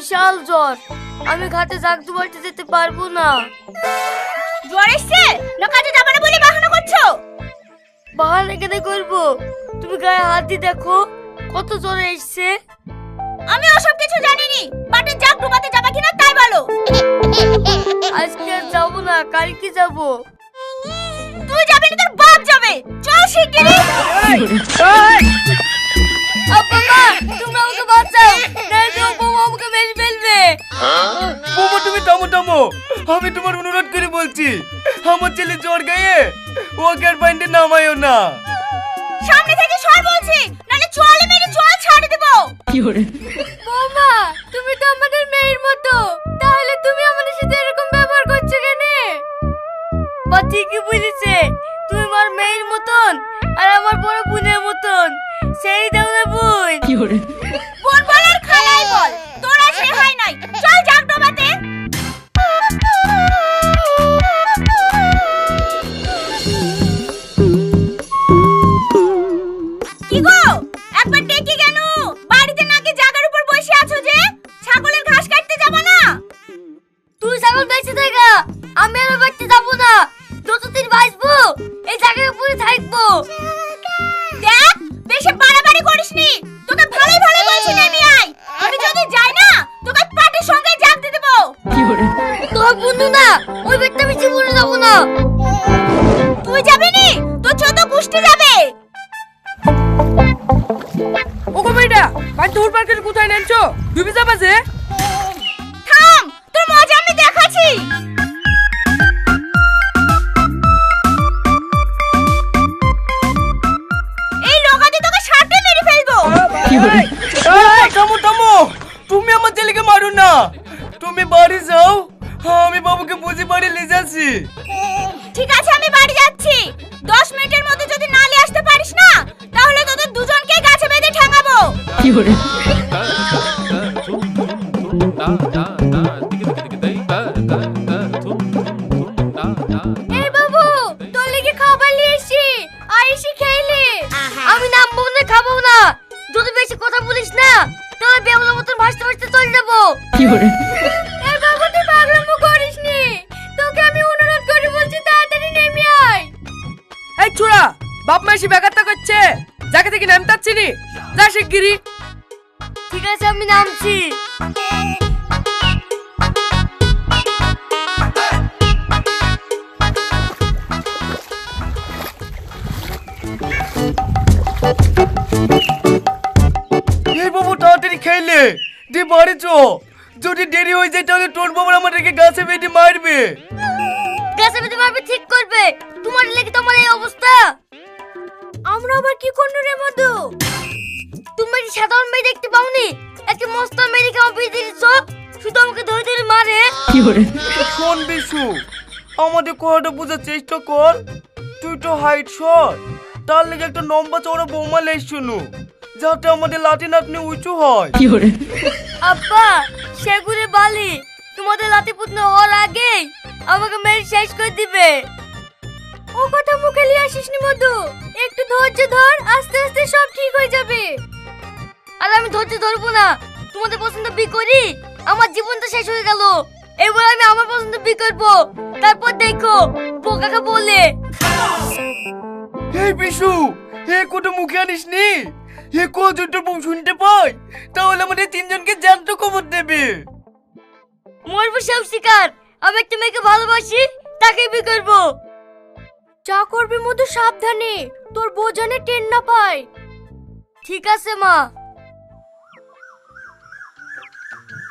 বিশাল জ্বর। আমি ঘাটে জাগ দুবারতে যেতে পারব না। জ্বর এসছে? না কাজে যাবে না বলে বাহানা করছ? বাহানা কেন করব? তুমি গায়ে হাত দিয়ে দেখো কত জ্বর এসছে। আমি ওসব কিছু জানিনি। বাটে জাগ ডুবাতে যাবে কিনা তাই বলো। আজকে আর যাব না কালকে যাব। তুই যাবি না তোর বাপ যাবে। চল শিগগিরই। আব্বা মা তোমরা আমাকে আমি তোমার অনুরোধ করে বলছি আমার ছেলে জ্বর গায়ে ওকে আর বাইন্ডে নামায়ও না। সামনে থেকে সর বলছি নালে চলে মেরে চল ছাড়ে দেব। কি দেবো বৌমা তুমি তো আমাদের মেয়ের মতো তাহলে তুমি আমাদের সাথে এরকম ব্যবহার করছ কেন? বা ঠিকই বুঝেছে তুমি আমার মেয়ের মতন আর আমার বড় বোনের মতন। সেই দাও না বোন। বোন বল ঠিক আছে আমি বাড়ি যাচ্ছি। দশ মিনিটের মধ্যে যদি না নিয়ে আসতে পারিস না তাহলে তোদের দুজনকে গাছে বেঁধে ঠেঙাবো। এই বাবু তোর লেগে খাবার নিয়ে এসছি। খেয়ে আমি নামবো না খাব না। যদি বেশি কথা বলিস না তাহলে বেমলা মতন ভাসতে ভাসতে চলে যাব। এই বাবু এই ছোড়া বাপ মা এসে বেকারটা করছে। যাকে থেকে নামতে পারছিনি যা শিগগিরি ঠিক আছে আমি নামছি। এই বাবু তাড়াতাড়ি খেলে দিয়ে বাড়ি চো। যদি দেরি হয়ে যায় তাহলে তোর বাবার আমাদেরকে গাছে বেঁধে মারবে। গ্যাসে বেঁধে মারবে ঠিক করবে। তোমার লেগে তোমার এই অবস্থা? আমরা আবার কি করল রে মধু? তুমি কি সাধারণ মেয়ে দেখতে পাওনি একটা মস্ত মেয়ে কেমন বিয়ে দিয়েছ শুধু আমাকে ধরে ধরে মারে। শোন বিশু আমাদের কথাটা বোঝার চেষ্টা কর। তুই তো হাইট শট তার লেগে একটা লম্বা চওড়া বৌমা লেস শুনু যাতে আমাদের লাঠি নাতনি উঁচু হয়। আব্বা সেগুলি বালি। তোমাদের লাতি পুতনা হওয়ার আগে আমাকে মেরে শেষ করে দিবে। ও কথা মুখে নিয়ে আসিস নি মধু। একটু ধৈর্য ধর আস্তে আস্তে সব ঠিক হয়ে যাবে। আর আমি ধৈর্য ধরবো না। তোমাদের পছন্দ বি করি? আমার জীবনটা শেষ হয়ে গেল। এবার আমি আমার পছন্দ বি করব। তারপর দেখো বোকাকে বলে। এই বিশু এ কোটা মুখে আনিস নি এ কো দুটো বউ শুনতে পাই? তাহলে আমাদের তিনজনকে জ্যান্ত খবর দেবে। মরবো সব শিকার। আমি একটা মেয়েকে ভালোবাসি তাকে বি করব। যা করবি মধু সাবধানে। তোর বোঝানে টেন না পায় ঠিক আছে মা।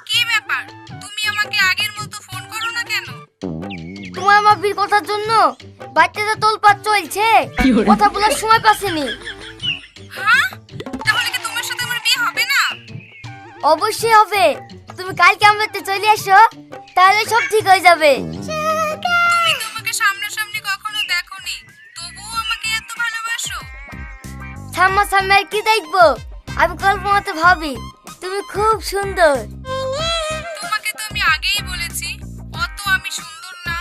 কি ব্যাপার? তুমি আমাকে আগের মতো ফোন করো না কেন? তোমার আমার বিয়ের কথার জন্য বাচ্চাটা তোলপাত চলছে। কথা বলার সময় পাসেনি। হ্যাঁ? তাহলে কি তোমার সাথে আমার বিয়ে হবে না? অবশ্যই হবে। তুমি কালকে আমাদের চলে এসো তাহলে সব ঠিক হয়ে যাবে। তুমি তোমাকে সামনাসামনি সামনা সামনে আর কি দেখব? আমি কল্পনাতে ভাবি তুমি খুব সুন্দর। তোমাকে তো আমি আগেই বলেছি অত আমি সুন্দর না।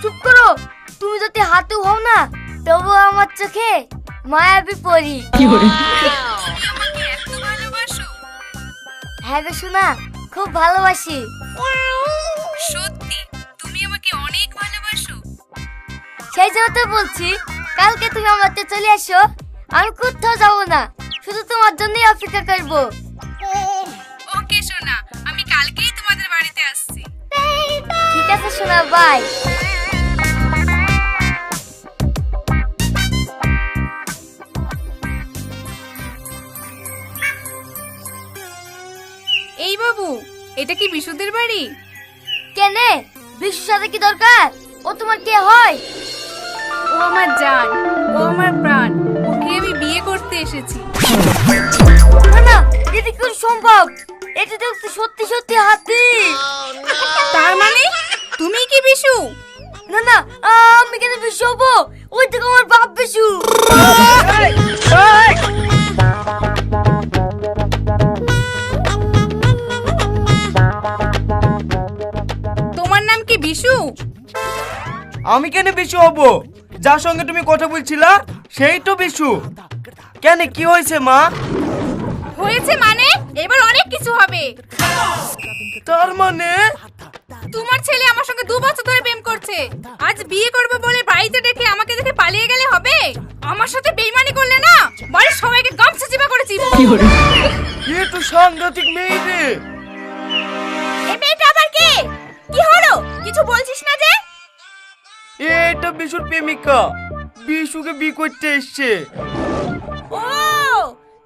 চুপ করো তুমি যদি হাতু হও না তবু আমার চোখে মায়াবী পরি আমাকে এত ভালোবাসো? হ্যাঁ গো শোনা খুব ভালোবাসি। সত্যি তুমি আমাকে অনেক ভালোবাসো। সেই জন্য তো বলছি কালকে তুমি আমার চলে আসো। আমি কোথাও যাব না। শুধু তোমার জন্যই অপেক্ষা করব। ওকে সোনা আমি কালকেই তোমাদের বাড়িতে আসছি। ঠিক আছে শোনা বাই এই বাবু এটা কি বিশুদের বাড়ি? কেনে? বিশুর সাথে কি দরকার? ও তোমার কে হয়? ও আমার জান ও আমার এসেছি। না না এটা কি সম্ভব? এটা দেখতে সত্যি সত্যি হাতি। তার মানে? তুমি কি বিশু? না না আমি কেন বিশু হব? ওই থেকে আমার বাপ বিশু। তোমার নাম কি বিশু? আমি কেন বিশু হব? যার সঙ্গে তুমি কথা বলছিলা সেই তো বিশু। কেন? কি হয়েছে মা? হয়েছে মানে? এবার অনেক কিছু হবে। তার মানে? তোমার ছেলে আমার সঙ্গে দু বছর ধরে প্রেম করছে। আজ বিয়ে করবে বলে বাড়িতে ডেকে আমাকে দেখে পালিয়ে গেলে হবে? আমার সাথে বেইমানি করলে না? বাড়ির সবাইকে গামছা চিপা করেছি এ তো সাংঘাতিক মেয়ে রে। এই মেয়েটা আবার কে? কি হলো? কিছু বলছিস না যে? এটা বিশুর প্রেমিকা। বিশুকে বি করতে এসছে।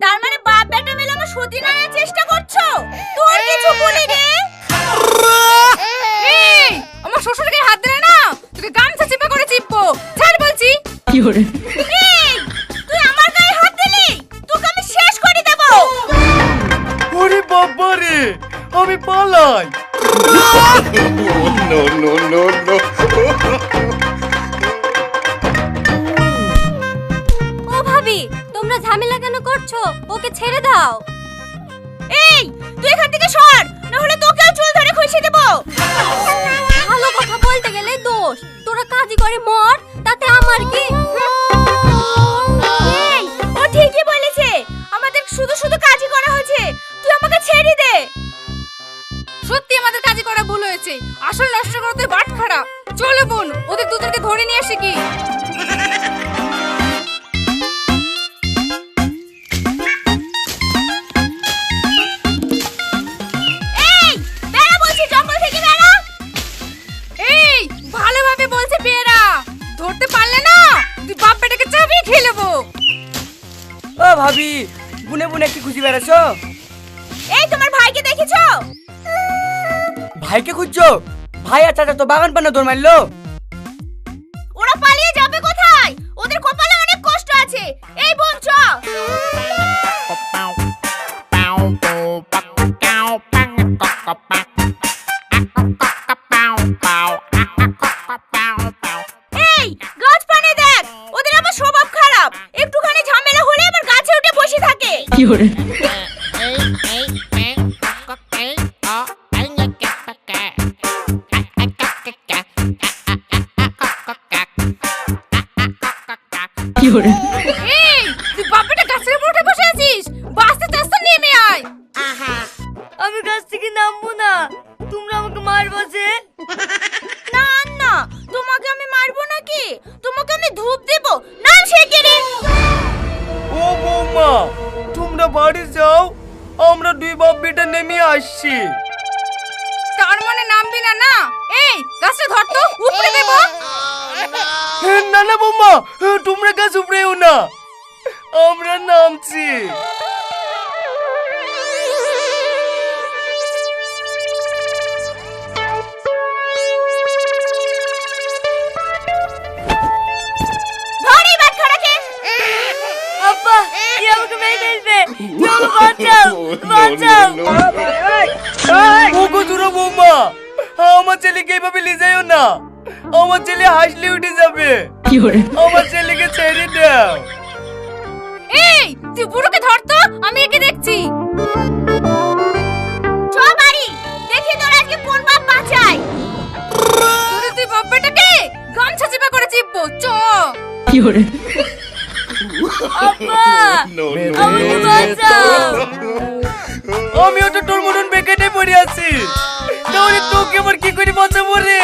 তার মানে বাপ বেটা মিলে আমার সতী নাড়ার চেষ্টা করছ তোর কিছু বলি রে এই আমার শ্বশুরকে হাত দিলে না তোকে গামছা চিপা করে চিপবো ছাড় বলছি এই, তুই আমার গায়ে হাত দিলি তোকে আমি শেষ করে দেব ওরে বাবা রে আমি পালাই ও তোমরা ঝামেলা কেন করছ? ওকে ছেড়ে দাও। এই, তুই এখান থেকে সর না হলে তোকেও চুল ধরে খুশি দেব। ভালো কথা বলতে গেলে দোষ। তোরা কাজই করে মর, তাতে আমার কি? এই, ও ঠিকই বলেছে। আমাদের শুধু শুধু কাজই করা হয়েছে। তুই আমাকে ছেড়ে দে। সত্যি আমাদের কাজই করা ভুল হয়েছে। আসল নষ্ট করতে বাট খারাপ। চলো বোন, ওদের দুজনকে ধরে নিয়ে আসে কি? ভাবি বুনে বুনে কি খুঁজি বেড়াছো এই তোমার ভাইকে দেখেছ ভাইকে খুঁজছো ভাই আর চাচা তো বাগান পানে দৌড় মারলো ওরা পালিয়ে যাবে কোথায় ওদের কপালে অনেক কষ্ট আছে এই বোন চ থাকে এই তুই বাপ বেটা গাছের উপর উঠে বসে আছিস? বাসতে চাস্তে নেমে আয়। আমি গাছ থেকে নামবো না। তোমরা আমাকে মারবো যে। নেমে আসছি। তার মানে নামবি না না? এই গাছটা ধর তো উপরে দেব। না না বৌমা তোমরা গাছ উপরেও না। আমরা নামছি। আমার ছেলেকে এইভাবে নিয়ে যাইও না আমার ছেলে হাসলে উঠে যাবে আমার ছেলেকে ছেড়ে দাও এই তুই বুড়োকে ধর তো আমি একে দেখছি চ বাড়ি দেখি তোর আজকে কোন বাপ বাঁচায় তুই বাপ বেটাকে গামছা চিপা করে চিপবো চ আব্বা আমাকে বাঁচাও আমিও তো তোর মতন বেকেটে পড়ে আছি। তাহলে তোকে আবার কি করে বাঁচাবো রে?